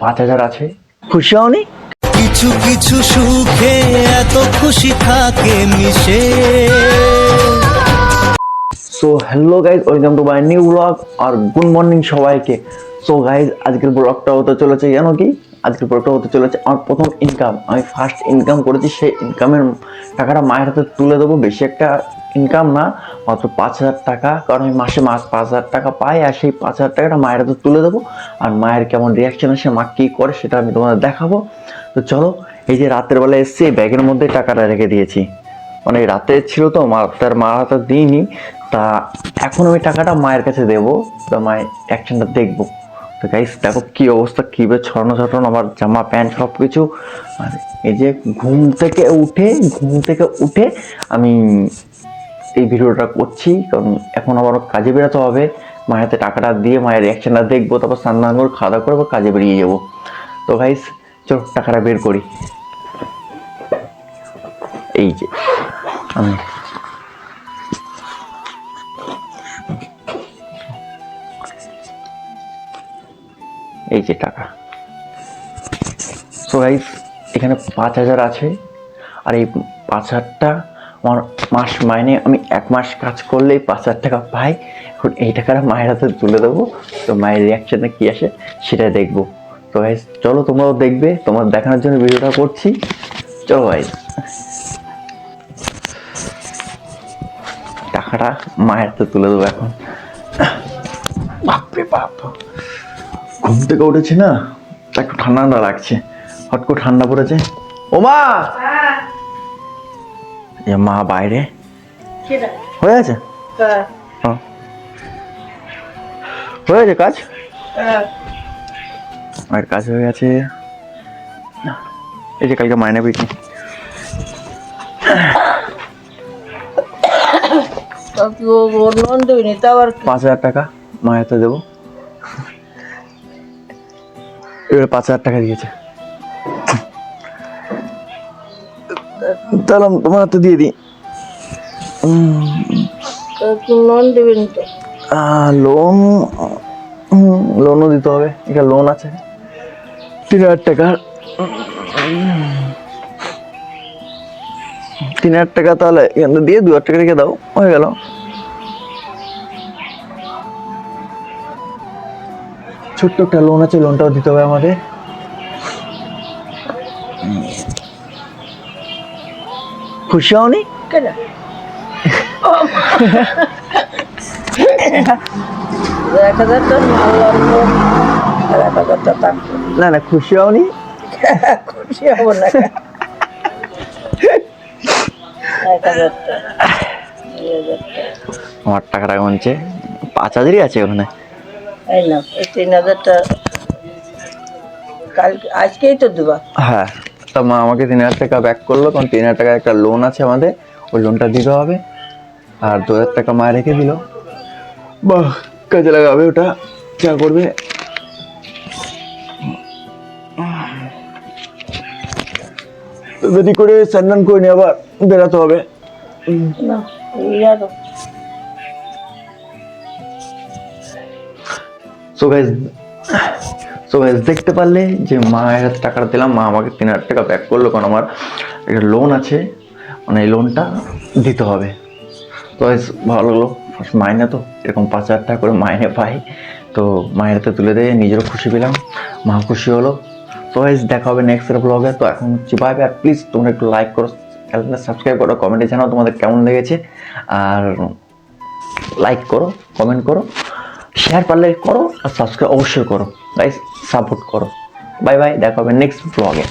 পাঁচ হাজার আছে? খুশি হওনি? কিছু কিছু সুখে এত খুশি থাকে মিশে। So hello guys welcome to my new blog R good morning সবাইকে। সো গাইজ আজকের ব্লগটা হতে চলেছে কেন কি? আজকের ব্লগটা হতে চলেছে আমার প্রথম ইনকাম আমি ফার্স্ট ইনকাম করেছি, সেই ইনকামের টাকাটা মায়ের হাতে তুলে দেবো। বেশি একটা ইনকাম না, মাত্র পাঁচ হাজার টাকা, কারণ আমি মাসে মাস পাঁচ হাজার টাকা পাই আর সেই পাঁচ হাজার টাকাটা মায়ের হাতে তুলে দেবো। আর মায়ের কেমন রিয়াকশন আসে, মা কী করে সেটা আমি তোমাদের দেখাবো। তো চলো, এই যে রাতের বেলা এসে ব্যাগের মধ্যে টাকাটা রেখে দিয়েছি। মানে রাতে ছিল তো, মা তার মা হাতে দিইনি। তা এখন আমি টাকাটা মায়ের কাছে দেবো, তা মায়ের অ্যাকশনটা দেখব। তো গাইস দেখো কি অবস্থা কীভাবে ছড়ানো ছড়ানো, আমার জামা প্যান্ট সব কিছু আর এই যে ঘুম থেকে উঠে, ঘুম থেকে উঠে আমি এই ভিডিওটা করছি, কারণ এখন আবার কাজে বেরোতে হবে। মায়ের হাতে টাকাটা দিয়ে, মায়ের রিয়াকশনটা দেখব, তারপর স্নান করে খাওয়া দাওয়া করে আবার কাজে বেরিয়ে যাব। তো গাইস চলো টাকাটা বের করি। এই যে, আমি এই যে টাকা। সো গাইস এখানে পাঁচ হাজার আছে। আর এই পাঁচ হাজারটা আমার মাস মাইনে আমি এক মাস কাজ করলেই পাঁচ হাজার টাকা পাই। এখন এই টাকাটা মায়ের হাতে তুলে দেবো। তো মায়ের রিয়াকশানটা কী আসে সেটা দেখব। তো গাইস চলো তোমরাও দেখবে। তোমার দেখানোর জন্য ভিডিওটা করছি। চলো গাইস টাকাটা মায়ের হাতে তুলে দেবো এখন। বাপরে বাপ। ঘুম থেকে উঠেছি না তা একটু ঠান্ডা ঠান্ডা লাগছে। হট করে ঠান্ডা পড়েছে। ও মা এ মা বাইরে? হয়ে আছে হ্যাঁ। হ্যাঁ। গেছে কাজ? হ্যাঁ। আর কাজ হয়ে গেছে। এই যে কালকে মাইনে পেয়েছি। তা তা পাঁচ হাজার টাকা মায়ের হাতে দেবো। এবার পাঁচ হাজার টাকা দিয়েছে। তাহলে তোমার হাতে দিয়ে দিই। লোন দিবি নি তো। লোন লোনও দিতে হবে। এখানে লোন আছে। তিন হাজার টাকার তিন হাজার টাকা তাহলে এখান দিয়ে দু হাজার টাকা রেখে দাও। হয়ে গেল। ছোট্ট একটা লোন আছে লোনটাও দিতে হবে আমাদের। খুশি হওনি কেন? না না খুশি হওনি খুশি হব না। আমার টাকাটা গুনছে পাঁচ হাজারই আছে ওখানে। এই না এই তিন হাজারটা কাল আজকেই তো দেবা। হ্যাঁ তা মা আমাকে তিন হাজার টাকা ব্যাক করল কারণ তিন হাজার টাকা একটা লোন আছে আমাদের ওই লোনটা দিতে হবে আর দু হাজার টাকা মা রেখে দিল। বাহ কাজে লাগাবে ওটা যা করবে। দেরি করে স্নান করে নিয়ে আবার বেরাতে হবে। না সো গাইজ সো গাইজ দেখতে পারলে যে মায়ের হাতে টাকাটা দিলাম, মা আমাকে তিন হাজার টাকা ব্যাক করল, কারণ আমার একটা লোন আছে। মানে এই লোনটা দিতে হবে। তো গাইজ ভালো লাগল। মাইনে তো, এরকম পাঁচ হাজার টাকা করে মাইনে পাই। তো মায়ের হাতে তুলে দিয়ে নিজেরও খুশি পেলাম, মা খুশি হলো। তো গাইজ দেখা হবে নেক্সট ব্লগে তো এখন হচ্ছে বাই আর প্লিজ তোমরা একটু লাইক করো চ্যানেলটা সাবস্ক্রাইব করো কমেন্টে জানাও তোমাদের কেমন লেগেছে। আর লাইক করো কমেন্ট করো। শেয়ার পারলে করো আর সাবস্ক্রাইব অবশ্যই করো। গাইস সাপোর্ট করো। বাই বাই দেখা হবে নেক্সট ব্লগে